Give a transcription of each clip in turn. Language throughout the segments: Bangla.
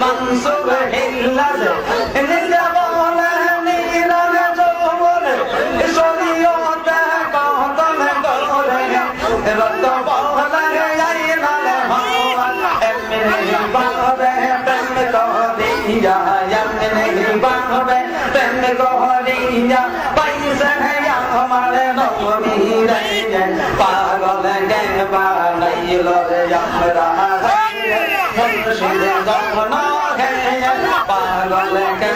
মনসুর হিল্লাজ নিজে বলে নীরবে যৌবনে শরীয়তে কদম করে রক্ত বলে আইনালে হওয়া এমনি বাবে প্রেম করিয়া এমনি বাবে প্রেম করিয়া পাইছে আমার নবী রে পাগল গে বানাইল রে আমরা।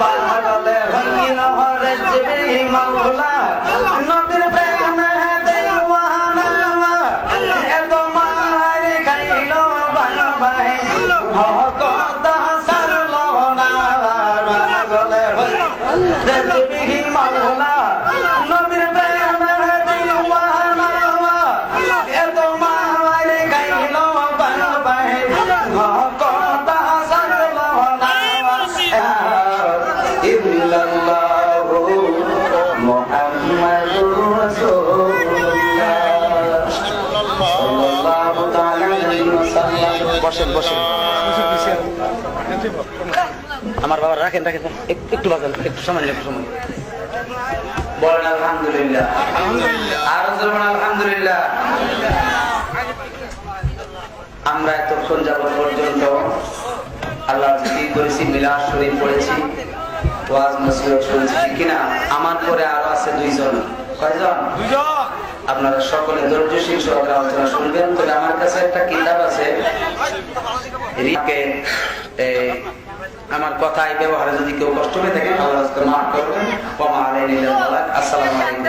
পাগলে হইল রেজবি মাওলা নবীর প্রেমে দেওয়ানা এত মার খাইল বাবাই হক দাসারল না পাগলে হইল বসেন বসেন। আমার বাবা, রাখেন রাখেন। একটু বাজান, একটু সময় একটু সময় বলেন, আলহামদুলিল্লাহ। আলহামদুলিল্লাহ। আমরা এতক্ষণ যাবত পর্যন্ত আল্লাহ জিকির করেছি, মিলাদ শরীফ পড়েছি, ওয়াজ নসিহত শুনছি কিনা? আমার পরে আরও আছে দুইজন। আপনারা সকলে ধৈর্যশীল সহকারে আলোচনা শুনবেন। তবে আমার কাছে একটা কিতাব আছে। আমার কথায় ব্যবহারে যদি কেউ কষ্ট পেয়ে থাকে তাহলে মাফ করবেন। আসসালামু আলাইকুম।